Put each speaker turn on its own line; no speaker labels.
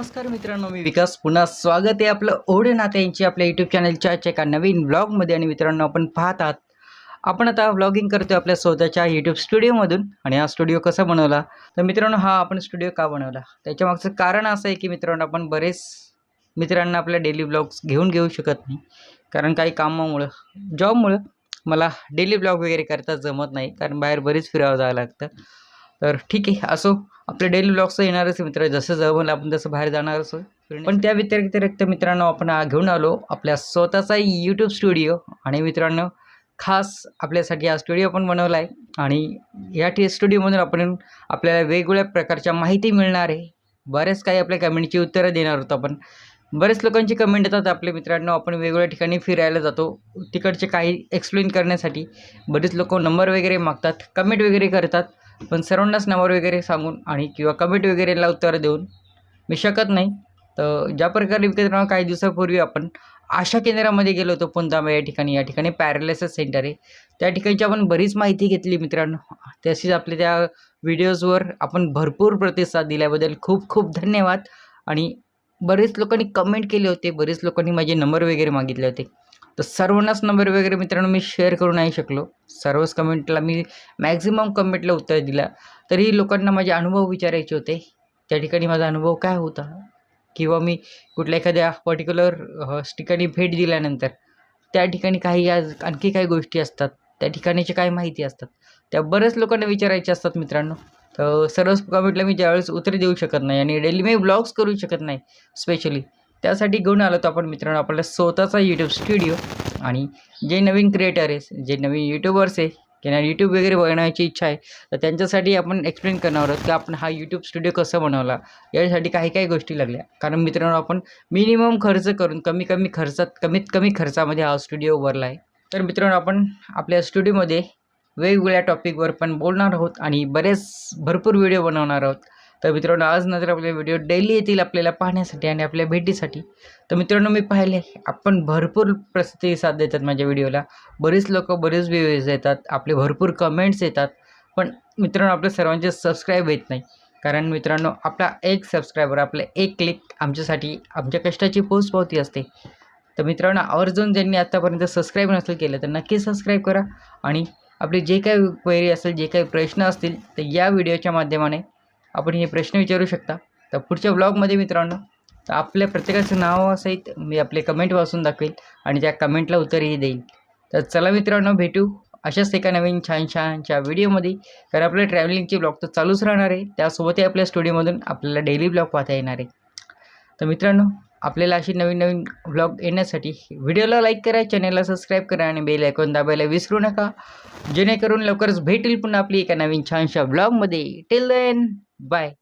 नमस्कार मित्रांनो मी विकास. पुन्हा स्वागत आहे आपलं ओढे नाते यांची आपल्या यूट्यूब चॅनलच्या एका नवीन ब्लॉगमध्ये आणि मित्रांनो आपण पाहत आहात. आपण आता व्लॉगिंग करतो आपल्या स्वतःच्या यूट्यूब स्टुडिओमधून आणि हा स्टुडिओ कसा बनवला? तर मित्रांनो हा आपण स्टुडिओ का बनवला? त्याच्यामागचं कारण असं आहे की मित्रांनो आपण बरेच मित्रांना आपल्या डेली ब्लॉग्स घेऊन घेऊ शकत नाही. कारण काही कामामुळं जॉबमुळं मला डेली ब्लॉग वगैरे करता जमत नाही. कारण बाहेर बरीच फिरावं जावं लागतं. तर ठीक आहे असो. आपले डेली ब्लॉग्स येणारच मित्र जसं जमलं आपण तसं बाहेर जाणार असो. पण त्या व्यतिरिक्त मित्रांनो आपण आ- घेऊन आलो आपल्या स्वतःचा यूट्यूब स्टुडिओ आणि मित्रांनो खास आपल्यासाठी हा स्टुडिओ पण बनवला आहे आणि या टी स्टुडिओमधून आपण आपल्याला वेगवेगळ्या प्रकारच्या माहिती मिळणार आहे. बऱ्याच काही आपल्या कमेंटची उत्तरं देणार होतो आपण. बरेच लोकांची कमेंट येतात आपल्या मित्रांनो. आपण वेगवेगळ्या ठिकाणी फिरायला जातो. तिकडचे काही एक्सप्लेन करण्यासाठी बरेच लोक नंबर वगैरे मागतात कमेंट वगैरे करतात. पण सर्वांनाच नंबर वगैरे सांगून आणि किंवा कमेंट वगैरेला उत्तर देऊन मी शकत नाही. तर ज्या प्रकारे मित्रांनो काही दिवसापूर्वी आपण आशा केंद्रामध्ये गेलो होतो पुंतांबा या ठिकाणी या ठिकाणी पॅरालिसिस सेंटर आहे. त्या ठिकाणची आपण बरीच माहिती घेतली मित्रांनो. तशीच आपल्या त्या व्हिडिओजवर आपण भरपूर प्रतिसाद दिल्याबद्दल खूप खूप धन्यवाद. आणि बरेच लोकांनी कमेंट केले होते बरेच लोकांनी माझे नंबर वगैरे मागितले होते. तर सर्वांनाच नंबर वगैरे मित्रांनो मी शेअर करू नाही शकलो. सर्वच कमेंटला मी मॅक्झिमम कमेंटला उत्तर दिला. तरी लोकांना माझे अनुभव विचारायचे होते. त्या ठिकाणी माझा अनुभव काय होता? किंवा मी कुठल्या एखाद्या पर्टिक्युलर ठिकाणी भेट दिल्यानंतर त्या ठिकाणी काही आज आणखी काही गोष्टी असतात. त्या ठिकाणीची काय माहिती असतात? त्या बऱ्याच लोकांना विचारायच्या असतात मित्रांनो. तर सर्वच कमेंटला मी ज्यावेळेस उत्तर देऊ शकत नाही आणि डेली मी ब्लॉग्स करू शकत नाही स्पेशली त्यासाठी घेऊन आलो तो आपण मित्रांनो आपला स्वतःचा यूट्यूब स्टुडिओ आणि जे नवीन क्रिएटर आहे जे नवीन यूट्यूबर्स आहे किंवा यूट्यूब वगैरे बनवायची इच्छा आहे तर त्यांच्यासाठी आपण एक्सप्लेन करणार आहोत की आपण हा यूट्यूब स्टुडिओ कसा बनवला. यासाठी काही काही गोष्टी लागल्या. कारण मित्रांनो आपण मिनिमम खर्च करून कमी कमी खर्चात कमीत कमी खर्चामध्ये हा स्टुडिओ उभारला आहे. तर मित्रांनो आपण आपल्या स्टुडिओमध्ये वेगवेगळ्या टॉपिकवर पण बोलणार आहोत आणि बरेच भरपूर व्हिडिओ बनवणार आहोत. तर मित्रांनो आज नंतर आपले व्हिडिओ डेली येतील आपल्याला पाहण्यासाठी आणि आपल्या भेटीसाठी. तर मित्रांनो मी पाहिले आपण भरपूर प्रतिसाद देतात माझ्या व्हिडिओला बरेच लोक बरेच व्ह्यूज येतात आपले भरपूर कमेंट्स येतात पण मित्रांनो आपल्या सर्वांचे सबस्क्राईब येत नाही. कारण मित्रांनो आपला एक सबस्क्रायबर आपलं एक क्लिक आमच्यासाठी आमच्या कष्टाची पोचपावती असते. तर मित्रांनो आवर्जून ज्यांनी आत्तापर्यंत सबस्क्राईब नसेल केलं तर नक्की सबस्क्राईब करा. आणि आपले जे काही क्वेरी असेल जे काही प्रश्न असतील तर या व्हिडिओच्या माध्यमाने आपण हे प्रश्न विचारू शकता. तर पुढच्या ब्लॉगमध्ये मित्रांनो तर आपल्या प्रत्येकाचं नावासहित मी आपले कमेंट वाचून दाखवेल आणि त्या कमेंटला उत्तरही देईल. तर चला मित्रांनो भेटू अशाच एका नवीन छान छानच्या व्हिडिओमध्ये. कारण आपल्या ट्रॅव्हलिंगचे ब्लॉग तर चालूच राहणार आहे. त्यासोबतही आपल्या स्टुडिओमधून आपल्याला डेली ब्लॉग पाहता येणार आहे. तर मित्रांनो आपल्याला अशी नवीन नवीन ब्लॉग येण्यासाठी व्हिडिओला लाईक करा चॅनलला सबस्क्राईब करा आणि बेल ऐकून दाबायला विसरू नका. जेणेकरून लवकरच भेटेल पुन्हा आपली एका नवीन छानशा ब्लॉगमध्ये टिल देन बाय